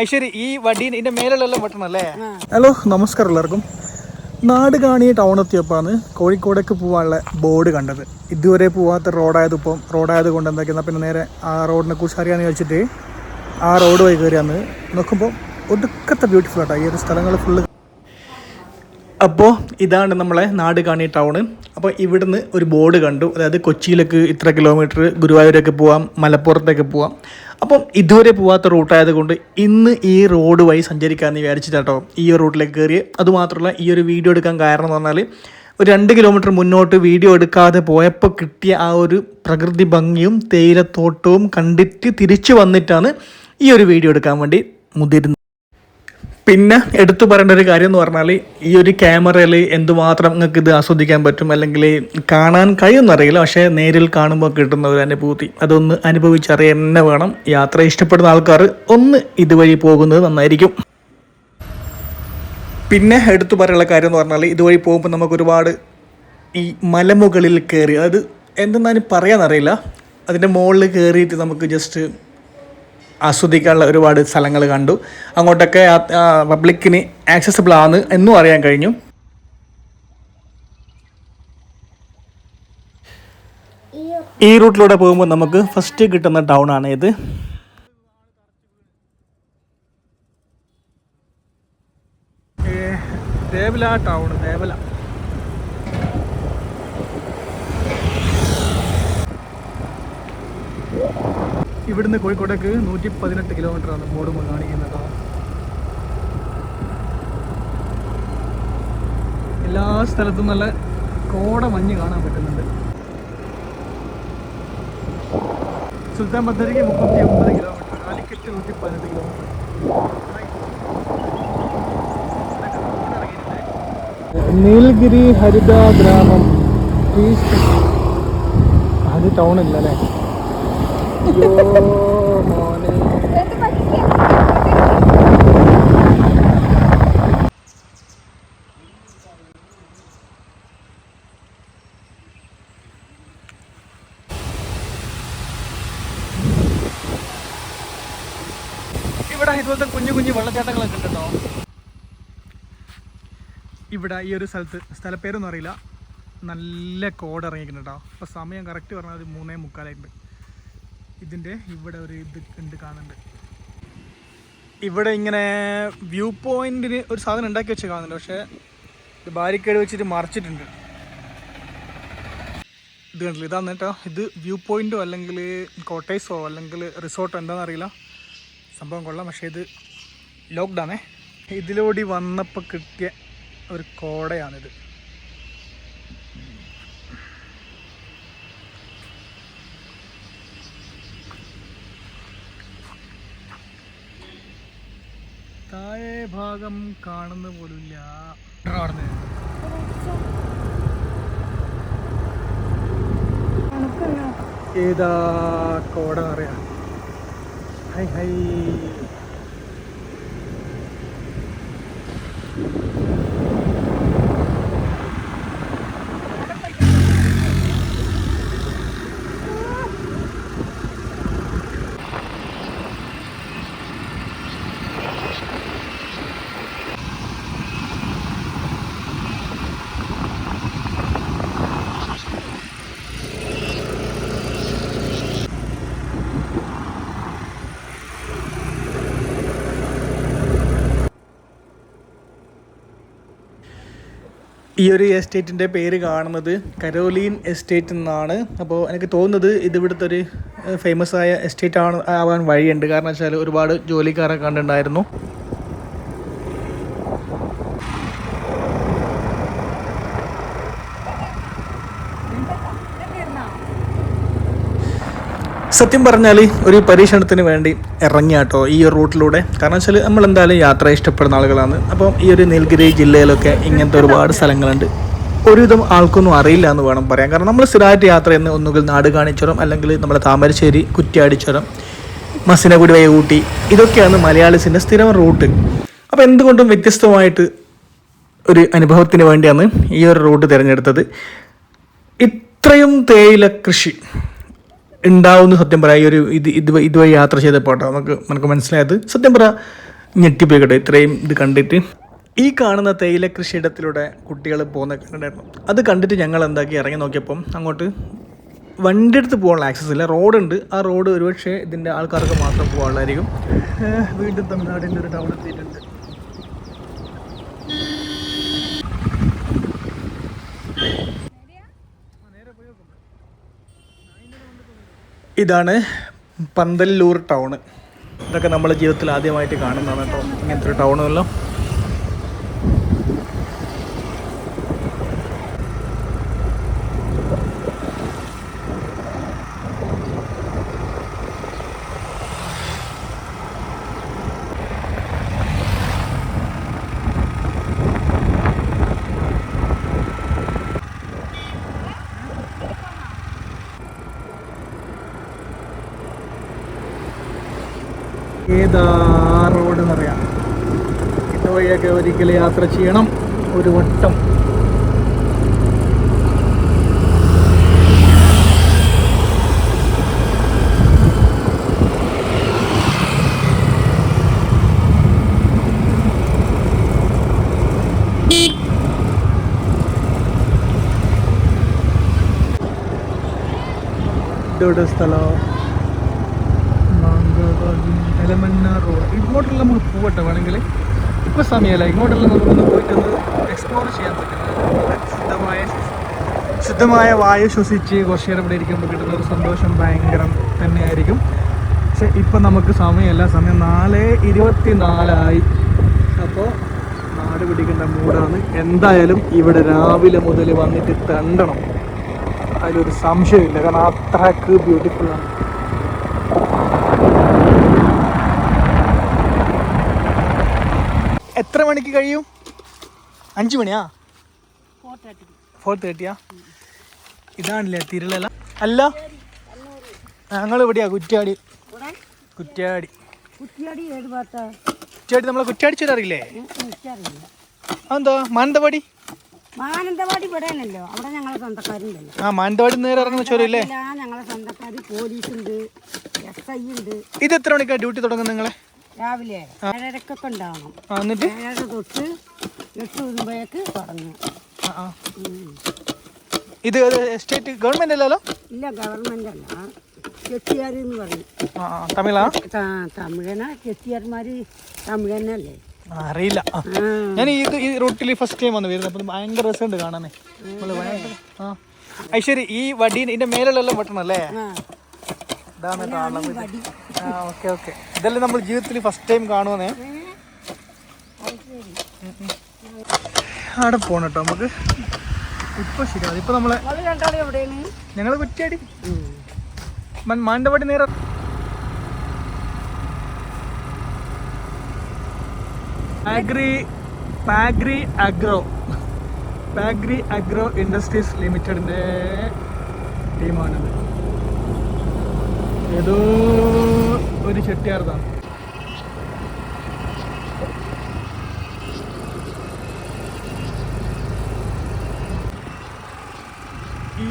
ഐശ്വരി ഈ വടി ഇതിന്റെ മേലുള്ള വെട്ടണം അല്ലേ ഹലോ നമസ്കാരം എല്ലാവർക്കും. നാട് കാണി ടൗൺ എത്തിയപ്പോഴാണ് കോഴിക്കോടേക്ക് പോകാനുള്ള ബോർഡ് കണ്ടത്. ഇതുവരെ പോവാത്ത റോഡായത് ഇപ്പം റോഡായത് കൊണ്ട് എന്താക്കുന്ന പിന്നെ നേരെ ആ റോഡിനെ കുറിച്ച് അറിയാമെന്ന് വെച്ചിട്ട് ആ റോഡ് വഴി കയറിയാന്ന്. നോക്കുമ്പോൾ ഒടുക്കത്തെ ബ്യൂട്ടിഫുൾ ആട്ടോ. ഈ ഒരു സ്ഥലങ്ങൾ ഫുള്ള് അപ്പോൾ ഇതാണ് നമ്മളെ നാട് കാണി ടൗണ് അപ്പോൾ ഇവിടുന്ന് ഒരു ബോർഡ് കണ്ടു. അതായത് കൊച്ചിയിലേക്ക് ഇത്ര കിലോമീറ്റർ ഗുരുവായൂരൊക്കെ പോവാം മലപ്പുറത്തേക്ക് പോവാം. അപ്പം ഇതുവരെ പോവാത്ത റൂട്ടായത് കൊണ്ട് ഇന്ന് ഈ റോഡ് വഴി സഞ്ചരിക്കാമെന്ന് വിചാരിച്ചിട്ടാട്ടോ ഈ ഒരു റൂട്ടിലേക്ക് കയറി അതുമാത്രമല്ല ഈ ഒരു വീഡിയോ എടുക്കാൻ കാരണം എന്ന് പറഞ്ഞാൽ ഒരു രണ്ട് കിലോമീറ്റർ മുന്നോട്ട് വീഡിയോ എടുക്കാതെ പോയപ്പോൾ കിട്ടിയ ആ ഒരു പ്രകൃതി ഭംഗിയും തേയിലത്തോട്ടവും കണ്ടിട്ട് തിരിച്ചു വന്നിട്ടാണ് ഈ ഒരു വീഡിയോ എടുക്കാൻ വേണ്ടി മുതിരുന്നത്. പിന്നെ എടുത്തു പറയേണ്ട ഒരു കാര്യം എന്ന് പറഞ്ഞാൽ ഈ ഒരു ക്യാമറയിൽ എന്തുമാത്രം നിങ്ങൾക്ക് ഇത് ആസ്വദിക്കാൻ പറ്റും അല്ലെങ്കിൽ കാണാൻ കഴിയുമെന്നറിയില്ല. പക്ഷേ നേരിൽ കാണുമ്പോൾ കിട്ടുന്ന ഒരു അനുഭൂതി. അതൊന്ന് അനുഭവിച്ചറിയാൻ തന്നെ വേണം. യാത്ര ഇഷ്ടപ്പെടുന്ന ആൾക്കാർ ഒന്ന് ഇതുവഴി പോകുന്നത് നന്നായിരിക്കും. പിന്നെ എടുത്തു പറയാനുള്ള കാര്യം എന്ന് പറഞ്ഞാൽ ഇതുവഴി പോകുമ്പോൾ നമുക്ക് ഒരുപാട് ഈ മലമുകളിൽ കയറി അതായത് എന്തെന്നാലും പറയാനറിയില്ല അതിന്റെ മുകളിൽ കയറിയിട്ട് നമുക്ക് ജസ്റ്റ് ആസ്വദിക്കാനുള്ള ഒരുപാട് സ്ഥലങ്ങൾ കണ്ടു. അങ്ങോട്ടൊക്കെ പബ്ലിക്കിന് ആക്സസിബിൾ ആണ് എന്നും അറിയാൻ കഴിഞ്ഞു. ഈ റൂട്ടിലൂടെ പോകുമ്പോൾ നമുക്ക് ഫസ്റ്റ് കിട്ടുന്ന ടൗൺ ആണ് ഇത് ദേവല ടൗൺ ദേവല. ഇവിടുന്ന് കോഴിക്കോട്ടേക്ക് നൂറ്റി പതിനെട്ട് കിലോമീറ്റർ ആണ് ബോർഡ് കാണിക്കുന്നത്. എല്ലാ സ്ഥലത്തും നല്ല കോട മഞ്ഞ് കാണാൻ പറ്റുന്നുണ്ട്. സുൽത്താൻ ബത്തേരിക്ക് മുപ്പത്തി ഒമ്പത് കിലോമീറ്റർ കാലിക്കറ്റ് നൂറ്റി പതിനെട്ട് കിലോമീറ്റർ. നീലഗിരി ഹരിത ഗ്രാമം. അത് ടൗൺ ഇല്ല അല്ലേ? ഇവിടെ ഈ ഒരു സ്ഥലത്ത് സ്ഥലപ്പേരൊന്നും അറിയില്ല. നല്ല കോഡ് ഇറങ്ങിയിട്ടുണ്ട് കേട്ടോ. അപ്പോൾ സമയം കറക്റ്റ് പറഞ്ഞാൽ മൂന്നേ മുക്കാലായിട്ടുണ്ട്. ഇതിന്റെ ഇവിടെ ഒരു ഇത് ഉണ്ട് കാണുന്നുണ്ട്. ഇവിടെ ഇങ്ങനെ വ്യൂ പോയിന്റിന് ഒരു സാധനം ഉണ്ടാക്കി വെച്ച് കാണുന്നുണ്ട് പക്ഷേ ഇത് ബാരിക്കേഡ് വെച്ചിട്ട് മറിച്ചിട്ടുണ്ട്. ഇത് കണ്ടില്ല? ഇതാണ് കേട്ടോ. ഇത് വ്യൂ പോയിന്റോ അല്ലെങ്കിൽ കോട്ടേഴ്സോ അല്ലെങ്കിൽ റിസോർട്ടോ എന്താണെന്നറിയില്ല സംഭവം കൊള്ളാം പക്ഷേ ഇത് ലോക്ക്ഡാണേ ഇതിലൂടെ വന്നപ്പോൾ കിട്ടിയ ഒരു കോടയാണിത്. താഴെ ഭാഗം കാണുന്ന പോലുമില്ല. ഏതാ കോട അറിയാം ഹൈ ഹൈ. ഈ ഒരു എസ്റ്റേറ്റിന്റെ പേര് കാണുന്നത് കരോലീൻ എസ്റ്റേറ്റ് എന്നാണ്. അപ്പോൾ എനിക്ക് തോന്നുന്നത് ഇത് ഇവിടുത്തെ ഒരു ഫേമസ് ആയ എസ്റ്റേറ്റ് ആണ് ആവാൻ വഴിയുണ്ട്. കാരണം വെച്ചാൽ ഒരുപാട് ജോലിക്കാരെ കണ്ടിട്ടുണ്ടായിരുന്നു. സത്യം പറഞ്ഞാൽ ഒരു പരീക്ഷണത്തിന് വേണ്ടി ഇറങ്ങിയ കേട്ടോ ഈ റൂട്ടിലൂടെ. കാരണം വെച്ചാൽ നമ്മൾ എന്തായാലും യാത്ര ഇഷ്ടപ്പെടുന്ന ആളുകളാണ്. അപ്പം ഈ ഒരു നീലഗിരി ജില്ലയിലൊക്കെ ഇങ്ങനത്തെ ഒരുപാട് സ്ഥലങ്ങളുണ്ട്. ഒരുവിധം ആൾക്കൊന്നും അറിയില്ല എന്ന് വേണം പറയാൻ. കാരണം നമ്മൾ സ്ഥിരമായിട്ട് യാത്ര ചെയ്യുന്ന ഒന്നുകിൽ നാട് കാണിച്ചുരം അല്ലെങ്കിൽ നമ്മുടെ താമരശ്ശേരി കുറ്റ്യാടിച്ചുരം മസിനഗുഡി വഴി ഊട്ടി ഇതൊക്കെയാണ് മലയാളീസിന്റെ സ്ഥിരം റൂട്ട്. അപ്പോൾ എന്തുകൊണ്ടും വ്യത്യസ്തമായിട്ട് ഒരു അനുഭവത്തിന് വേണ്ടിയാണ് ഈ ഒരു റൂട്ട് തിരഞ്ഞെടുത്തത്. ഇത്രയും തേയില കൃഷി ഉണ്ടാവുമെന്ന് സത്യം പറയാം. ഈ ഒരു ഇത് ഇത് ഇതുവഴി യാത്ര ചെയ്തപ്പോൾ നമുക്ക് നമുക്ക് മനസ്സിലായത്. സത്യം പറ ഞെട്ടിപ്പോയി കേട്ടോ ഇത്രയും ഇത് കണ്ടിട്ട്. ഈ കാണുന്ന തേയില കൃഷിയിടത്തിലൂടെ കുട്ടികൾ പോകുന്ന കണ്ടായിരുന്നു അത് കണ്ടിട്ട് ഞങ്ങൾ എന്താക്കി? ഇറങ്ങി നോക്കിയപ്പം അങ്ങോട്ട് വണ്ടി എടുത്ത് പോകാനുള്ള ആക്സസ് ഇല്ല. റോഡുണ്ട് ആ റോഡ് ഒരുപക്ഷെ ഇതിന്റെ ആൾക്കാർക്ക് മാത്രം പോകാനുള്ളതായിരിക്കും. വീണ്ടും തമിഴ്നാടിന്റെ ഒരു ടൗൺ എത്തിയിട്ടുണ്ട്. ഇതാണ് പന്തല്ലൂർ ടൗണ്. ഇതൊക്കെ നമ്മുടെ ജീവിതത്തിൽ ആദ്യമായിട്ട് കാണുന്നതാണ് കേട്ടോ. ഇങ്ങനത്തെ ഒരു ടൗണെല്ലാം ഏതാ റോഡ് എന്നറിയാം വഴിയൊക്കെ ഒരിക്കൽ യാത്ര ചെയ്യണം ഒരു വട്ടം. സ്ഥലം? എലമന്നാർ റോഡ്. ഇങ്ങോട്ടുള്ള നമുക്ക് പോകട്ടെ വേണമെങ്കിൽ ഇപ്പോൾ സമയമല്ല ഇങ്ങോട്ടുള്ള നമുക്കൊന്ന് പോയിട്ടൊന്ന് എക്സ്പ്ലോർ ചെയ്യാൻ പറ്റുന്നത് ശുദ്ധമായ ശുദ്ധമായ വായു ശ്വസിച്ച് കുറച്ച് നേരം ഇവിടെ ഇരിക്കുമ്പോൾ കിട്ടുന്ന ഒരു സന്തോഷം ഭയങ്കരം തന്നെയായിരിക്കും. പക്ഷെ ഇപ്പം നമുക്ക് സമയമല്ല സമയം നാല് ഇരുപത്തി നാലായി അപ്പോൾ നാട് പിടിക്കേണ്ട മൂടാണ് എന്തായാലും ഇവിടെ രാവിലെ മുതൽ വന്നിട്ട് തണ്ടണം. അതിലൊരു സംശയമില്ല. കാരണം അത്രയ്ക്ക് ബ്യൂട്ടിഫുൾ എത്ര മണിക്ക് കഴിയും? അഞ്ച് മണിയാ? ഫോർ തേർട്ടിയാ ഇതാണല്ലേ തിരുളല? അല്ല ഞങ്ങൾ ഇവിടെയാ കുറ്റ്യാടി. കുറ്റ്യാടി. കുറ്റിയാടി നമ്മളെ കുറ്റ്യാടി ചുരം അറിയില്ലേ അതെന്താ മാനന്തവാടി? മാനന്തവാടി ഇവിടെയാണല്ലോ. അവിടെ ഞങ്ങളെ സ്വന്തക്കാരുണ്ടല്ലോ. ആ മാനന്തവാടി നേരെ ഇറങ്ങുന്ന ചുരം ഞങ്ങളെ സ്വന്തക്കാർ പോലീസ് ഉണ്ട് എസ് ഐ ഉണ്ട്. ഇത് എത്ര മണിക്കാണ് ഡ്യൂട്ടി തുടങ്ങുന്നത് നിങ്ങളെ? രാവിലെ ഏഴരക്കൊക്കെ ഉണ്ടാവണം. എന്നിട്ട്? ഏഴര തൊട്ട് എട്ട് വരുമ്പോഴേക്ക് തുടങ്ങും. ഇത് സ്റ്റേറ്റ് ഗവൺമെന്റ് അല്ലല്ലോ? ഇല്ല ഗവൺമെന്റ് അല്ല. ചെട്ടിയാർ എന്ന് പറയും. തമിഴാ? തമിഴനാ? ചെട്ടിയാർമാര് തമിഴനല്ലേ? അറിയില്ല. ഞാൻ ഇത് ഈ റൂട്ടിൽ ഫസ്റ്റ് ടൈം വന്ന് വരുന്നത് അപ്പം ഭയങ്കര രസമുണ്ട് കാണാനേ. ആ. അത് ഈ വടി ഇതിന്റെ മേലെല്ലാം വെട്ടണല്ലേ ഇതാണ് കാണാൻ ഓക്കെ ഓക്കെ. ഇതെല്ലാം നമ്മൾ ജീവിതത്തിൽ ഫസ്റ്റ് ടൈം കാണുവന്നേ അവിടെ പോണം കേട്ടോ നമുക്ക്. ഇപ്പൊ ശരിയാണ് ഇപ്പൊ നമ്മളെ ഞങ്ങൾ കുറ്റിയാടി മാനന്തവാടി നേരെ ആഗ്രി പാഗ്രി അഗ്രോ പാഗ്രി അഗ്രോ ഇൻഡസ്ട്രീസ് ലിമിറ്റഡിന്റെ ടീമാണിത്. ഏതോ ഒരു ചെട്ടിയാർതാണ്. ഈ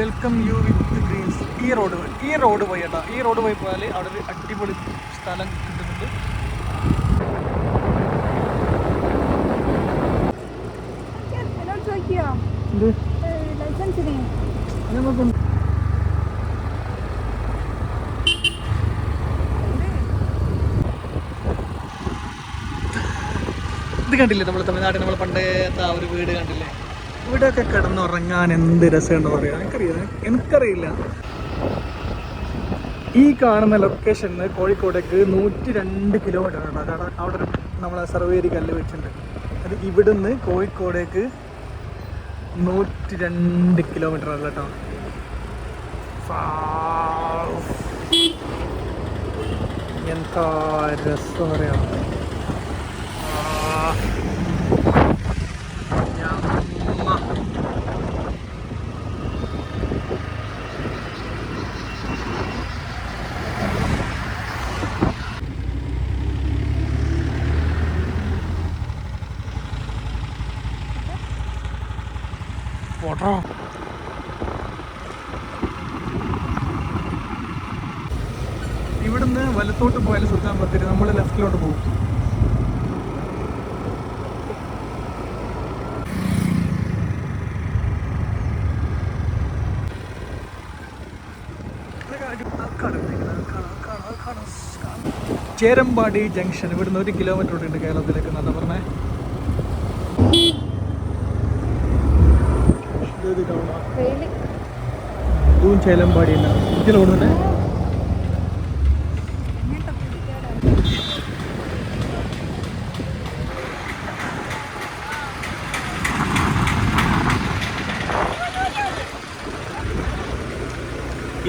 വെൽക്കം യു വിത്ത് ഗ്രീൻസ് ഈ റോഡ് പോയി ഈ റോഡ് പോയി കേട്ടോ ഈ റോഡ് പോയി പോയാൽ അവിടെ ഒരു അടിപൊളി സ്ഥലം കിട്ടുന്നുണ്ട്. എന്ത്? നമുക്ക് ഇത് കണ്ടില്ലേ നമ്മൾ തമിഴ്നാട്ടിൽ നമ്മൾ പണ്ടത്തെ ആ ഒരു വീട് കണ്ടില്ലേ? ഇവിടെയൊക്കെ കിടന്നുറങ്ങാൻ എന്ത് രസമുണ്ടെന്ന് പറയാം എനിക്കറിയാം എനിക്കറിയില്ല. ഈ കാണുന്ന ലൊക്കേഷനിൽ കോഴിക്കോടേക്ക് നൂറ്റി രണ്ട് കിലോമീറ്റർ ആണ്. അതാണ് അവിടെ ഒരു നമ്മളെ സർവേരി കല്ല് വെച്ചിട്ടുണ്ട്. അത് ഇവിടുന്ന് കോഴിക്കോടേക്ക് നൂറ്റി രണ്ട് കിലോമീറ്റർ അല്ല കേട്ടോ എന്താ രസം പറയാം ഇവിടുന്ന് വലത്തോട്ട് പോയാൽ സുൽത്താൻ ബത്തേരി നമ്മൾ ലെഫ്റ്റിലോട്ട് പോകും. ചേരമ്പാടി ജംഗ്ഷൻ ഇവിടുന്ന് ഒരു കിലോമീറ്റർ ഉണ്ട് കേരളത്തിലേക്ക് എന്നാ പറഞ്ഞേ? ചേലമ്പാടി എന്നാണ് ഓടുന്നുണ്ട്.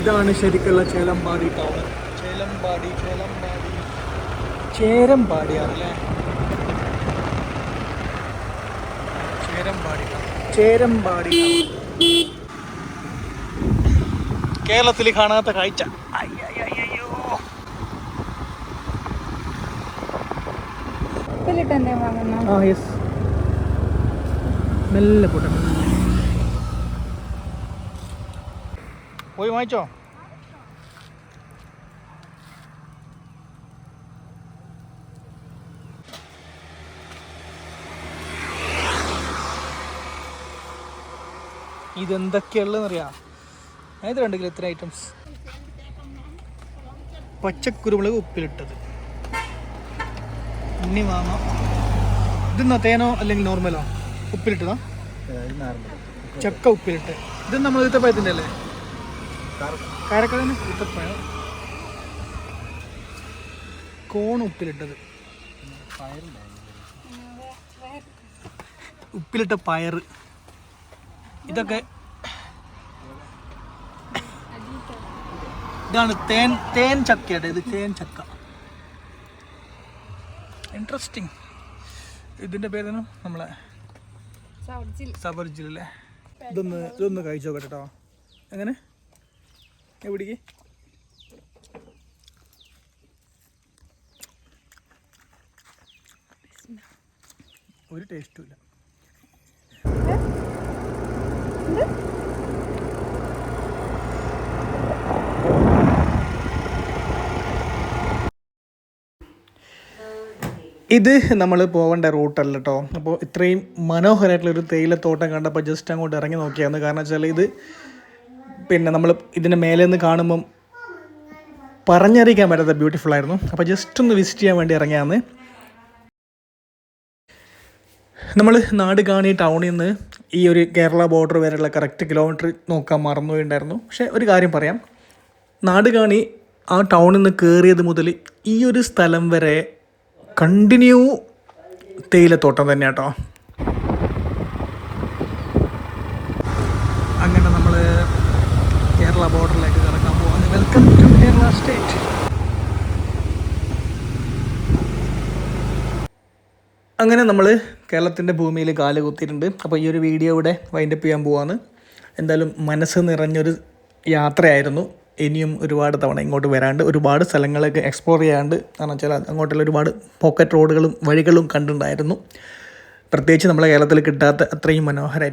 ഇതാണ് ശരിക്കുള്ള ചേലമ്പാടി ടൗൺ ചേലമ്പാടി ചേലമ്പാടി. ചേരമ്പാടിയാണല്ലേ ചേരമ്പാടി ചേരമ്പാടി കേരളത്തിൽ കാണാത്ത കാഴ്ച. വാങ്ങുന്ന? ആ യെസ് നല്ല പോട്ടെ പോയി വാങ്ങിച്ചോ ഇതെന്തൊക്കെയുള്ളതെന്നറിയാം ഏത് കണ്ടില്ല ഇത്ര ഐറ്റംസ് പച്ചക്കുരുമുളക് ഉപ്പിലിട്ടത്. ഉണ്ണി വാങ്ങാം ഇതെന്നാ തേനോ അല്ലെങ്കിൽ നോർമലോ ഉപ്പിലിട്ടതാ? ചക്ക ഉപ്പിലിട്ട്. ഇത് നമ്മൾ ഈത്തപ്പഴത്തിന്റെ അല്ലേ? കാരക്കടന് കൂട്ടപ്പഴം കോൺ ഉപ്പിലിട്ടത്. ഉപ്പിലിട്ട പയർ ഇതൊക്കെ ഇതാണ് തേൻ തേൻ ചക്കയുടെ ഇത് തേൻ ചക്ക. ഇൻട്രസ്റ്റിംഗ് ഇതിന്റെ പേരാണ് നമ്മളെ സബർജിൽ അല്ലേ? ഇതൊന്ന് ഇതൊന്ന് കഴിച്ചോ കേട്ടോ എങ്ങനെ? എവിടേക്ക്? ഒരു ടേസ്റ്റും ഇല്ല. ഇത് നമ്മൾ പോകേണ്ട റൂട്ടല്ല കേട്ടോ അപ്പോൾ ഇത്രയും മനോഹരമായിട്ടുള്ളൊരു തേയിലത്തോട്ടം കണ്ടപ്പോൾ ജസ്റ്റ് അങ്ങോട്ട് ഇറങ്ങി നോക്കിയായിരുന്നു. കാരണം വെച്ചാൽ ഇത് പിന്നെ നമ്മൾ ഇതിന്റെ മേലെ നിന്ന് കാണുമ്പം പറഞ്ഞറിയിക്കാൻ പറ്റാത്ത ബ്യൂട്ടിഫുൾ ആയിരുന്നു. അപ്പോൾ ജസ്റ്റ് ഒന്ന് വിസിറ്റ് ചെയ്യാൻ വേണ്ടി ഇറങ്ങിയാന്ന്. നമ്മൾ നാട് കാണി ടൗണിൽ നിന്ന് ഈ ഒരു കേരള ബോർഡർ വരെയുള്ള കറക്റ്റ് കിലോമീറ്റർ നോക്കാൻ മറന്നുപോയിട്ടുണ്ടായിരുന്നു പക്ഷേ ഒരു കാര്യം പറയാം. നാട് കാണി ആ ടൗണിൽ നിന്ന് കയറിയത് മുതൽ ഈ ഒരു സ്ഥലം വരെ കണ്ടിന്യൂ തേയിലത്തോട്ടം തന്നെ കേട്ടോ അങ്ങനെ നമ്മൾ കേരള ബോർഡറിലേക്ക് കിടക്കാൻ പോകുന്നത് വെൽക്കം ടു കേരള സ്റ്റേറ്റ് അങ്ങനെ നമ്മൾ കേരളത്തിന്റെ ഭൂമിയിൽ കാൽ കുത്തിയിട്ടുണ്ട്. അപ്പോൾ ഈ ഒരു വീഡിയോ ഇവിടെ വൈൻഡപ്പ് ചെയ്യാൻ പോവാണ്. എന്തായാലും മനസ്സ് നിറഞ്ഞൊരു യാത്രയായിരുന്നു. ഇനിയും ഒരുപാട് തവണ ഇങ്ങോട്ട് വരാണ്ട് ഒരുപാട് സ്ഥലങ്ങളൊക്കെ എക്സ്പ്ലോർ ചെയ്യാണ്ട് കാരണം വെച്ചാൽ അങ്ങോട്ടുള്ള ഒരുപാട് പോക്കറ്റ് റോഡുകളും വഴികളും കണ്ടിട്ടുണ്ടായിരുന്നു. പ്രത്യേകിച്ച് നമ്മളെ കേരളത്തിൽ കിട്ടാത്ത അത്രയും മനോഹരമായിട്ട്